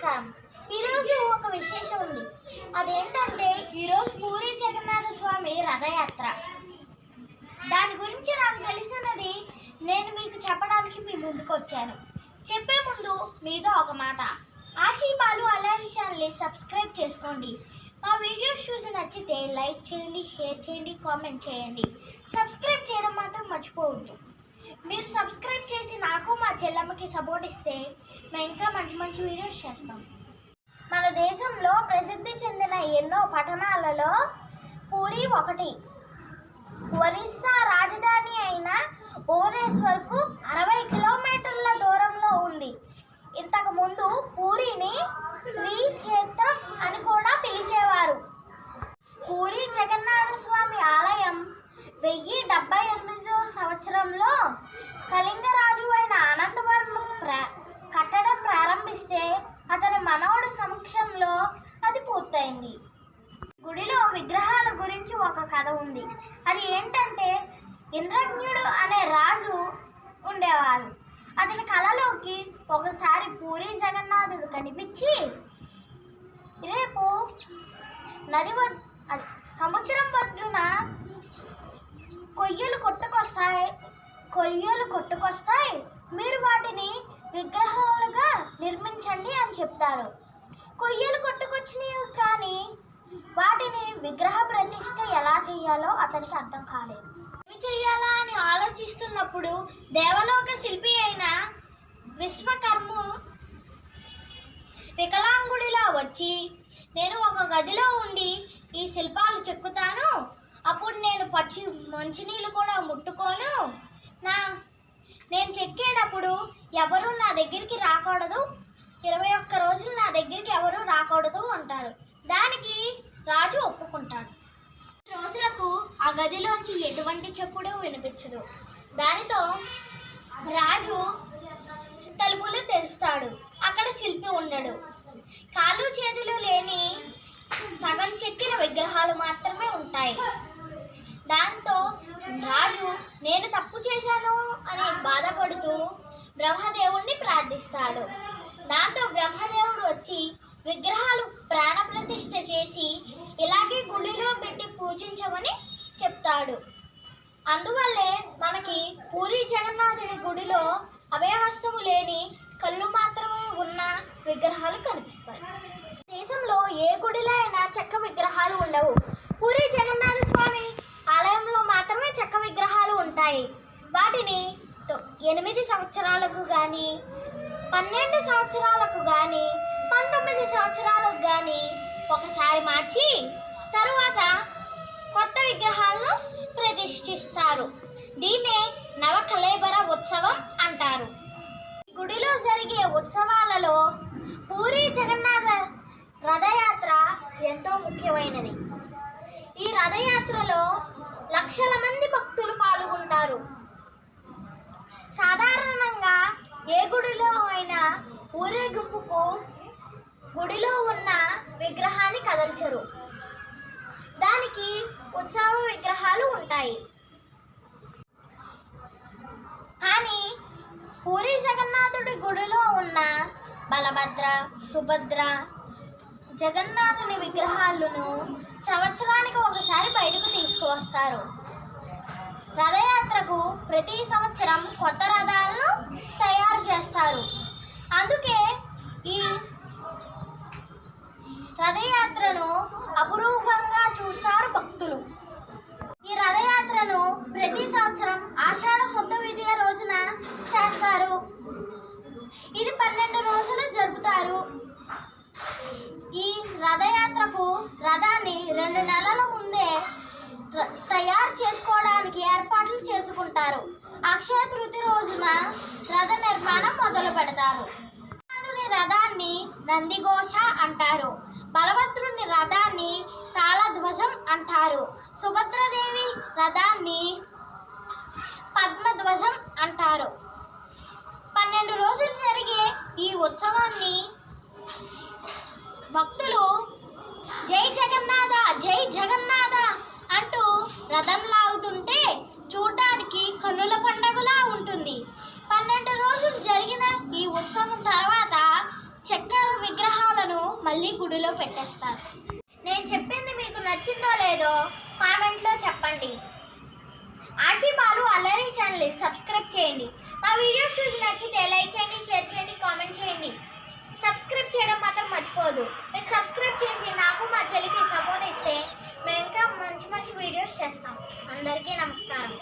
నమస్కారం. ఈరోజు ఒక విశేషం ఉంది. అదేంటంటే ఈరోజు పూరి జగన్నాథ స్వామి రథయాత్ర. దాని గురించి నాకు తెలిసినది నేను మీకు చెప్పడానికి మీ ముందుకు వచ్చాను. చెప్పే ముందు మీతో ఒక మాట. ఆశీబాలు అలరి ఛానల్ని సబ్స్క్రైబ్ చేసుకోండి. మా వీడియోస్ చూసి నచ్చితే లైక్ చేయండి షేర్ చేయండి కామెంట్ చేయండి. సబ్స్క్రైబ్ చేయడం మాత్రం మర్చిపోవద్దు. మీరు సబ్స్క్రైబ్ చేసి నాకు మా చెల్లమ్మకి సపోర్ట్ ఇస్తే మేము ఇంకా మంచి మంచి వీడియోస్ చేస్తాం. మన దేశంలో ప్రసిద్ధి చెందిన ఎన్నో పట్టణాలలో పూరి ఒకటి. ఒరిస్సా రాజధాని అయిన భువనేశ్వర్కు అరవై కిలోమీటర్ల దూరంలో ఉంది. ఇంతకు ముందు పూరిని శ్రీక్షేత్రం అని కూడా పిలిచేవారు. పూరి జగన్నాథ స్వామి ఆలయం వెయ్యి డెబ్బై ఎనిమిది సంవత్సరంలో కళింగరాజు అయిన ఆనందవర్మ ప్ర కట్టడం ప్రారంభిస్తే అతని మనవడి సమక్షంలో అది పూర్తయింది. గుడిలో విగ్రహాల గురించి ఒక కథ ఉంది. అది ఏంటంటే ఇంద్రజ్ఞుడు అనే రాజు ఉండేవారు అతని కళలోకి ఒకసారి పూరి జగన్నాథుడు కనిపించి రేపు నది సముద్రం ఒడ్డున కొయ్యలు కొట్టుకొస్తాయి. కొయ్యలు కొట్టుకొస్తాయి. మీరు వాటిని విగ్రహాలుగా నిర్మించండి అని చెప్తారు. కొయ్యలు కొట్టుకొచ్చినవి కానీ వాటిని విగ్రహ ప్రతిష్ట ఎలా చేయాలో అతనికి అర్థం కాలేదు. ఏమి చేయాలా అని ఆలోచిస్తున్నప్పుడు దేవలోక శిల్పి అయిన విశ్వకర్మ వికలాంగుడిలా వచ్చి నేను ఒక గదిలో ఉండి ఈ శిల్పాలు చెక్కుతాను. అప్పుడు నేను పచ్చి మంచినీళ్ళు కూడా ముట్టుకోను. నా నేను చెక్కేటప్పుడు ఎవరు నా దగ్గరికి రాకూడదు. ఇరవై ఒక్క రోజులు నా దగ్గరికి ఎవరు రాకూడదు అంటారు. దానికి రాజు ఒప్పుకుంటాడు. రోజులకు ఆ గదిలోంచి ఎటువంటి చెప్పుడు వినిపించదు. దానితో రాజు తలుపులు తెరుస్తాడు. అక్కడ శిల్పి ఉండడు. కాళ్ళు చేతులు లేని సగం చెక్కిన విగ్రహాలు మాత్రమే ఉంటాయి. దాంతో రాజు నేను తప్పు చేశాను అని బాధపడుతూ బ్రహ్మదేవుణ్ణి ప్రార్థిస్తాడు. దాంతో బ్రహ్మదేవుడు వచ్చి విగ్రహాలు ప్రాణప్రతిష్ఠ చేసి ఇలాగే గుడిలో పెట్టి పూజించమని చెప్తాడు. అందువల్లే మనకి పూరి జగన్నాథుని గుడిలో అభయహస్తము లేని కళ్ళు మాత్రమే ఉన్న విగ్రహాలు కనిపిస్తాయి. దేశంలో ఏ గుడిలో అయినా చెక్క విగ్రహాలు ఉండవు పూరి జగన్నాథ స్వామి ఆలయంలో మాత్రమే చెక్క విగ్రహాలు ఉంటాయి వాటిని తొ- ఎనిమిది సంవత్సరాలకు కానీ పన్నెండు సంవత్సరాలకు కానీ పంతొమ్మిది సంవత్సరాలకు కానీ ఒకసారి మార్చి తరువాత కొత్త విగ్రహాలను ప్రతిష్ఠిస్తారు. దీన్నే నవకలేబర ఉత్సవం అంటారు. ఈ గుడిలో జరిగే ఉత్సవాలలో పూరి జగన్నాథ రథయాత్ర ఎంతో ముఖ్యమైనది. ఈ రథయాత్రలో లక్షల మంది భక్తులు పాల్గొంటారు. సాధారణంగా ఏ గుడిలో అయినా ఊరేగింపుకు గుడిలో ఉన్న విగ్రహాన్ని కదల్చరు. దానికి ఉత్సవ విగ్రహాలు ఉంటాయి. కానీ పూరి జగన్నాథుడి గుడిలో ఉన్న బలభద్ర సుభద్ర జగన్నాథుని విగ్రహాలను సంవత్సరానికి ఒకసారి బయటకు తీసుకువస్తారు. ప్రతి సంవత్సరం కొత్త రథాలను తయారు చేస్తారు. అందుకే ఈ రథయాత్రను అపురూపంగా చూస్తారు భక్తులు. ఈ రథయాత్రను ప్రతి సంవత్సరం ఆషాఢ శుద్ధ విద్య రోజున చేస్తారు. ఇది పన్నెండు రోజులు జరుపుతారు. ఈ రథయాత్రకు రథాన్ని రెండు నెలల ముందే జరుపుకుంటారు అక్షయ తృతి రోజున రథ నిర్మాణం మొదలు పెడతారు. రథాన్ని నందిఘోష అంటారు. బలభద్రుని రథాన్ని తాళధ్వజం అంటారు. సుభద్రదేవి రథాన్ని పద్మధ్వజం అంటారు. పన్నెండు రోజులు జరిగే ఈ ఉత్సవాన్ని భక్తులు జై జగన్నాథ జై జగన్నాథ అంటూ రథంలా గుడిలో పెట్టేస్తారు. నేను చెప్పింది మీకు నచ్చిందో లేదో కామెంట్లో చెప్పండి. చెప్పండి బాలు అల్లరి ఛానల్ సబ్స్క్రైబ్ చేయండి. మా వీడియోస్ చూసి నచ్చితే లైక్ చేయండి షేర్ చేయండి కామెంట్ చేయండి. సబ్స్క్రైబ్ చేయడం మాత్రం మర్చిపోదు. మీరు సబ్స్క్రైబ్ చేసి నాకు మా చెల్లికి సపోర్ట్ ఇస్తే మేము ఇంకా మంచి మంచి వీడియోస్ చేస్తాం. అందరికీ నమస్కారం.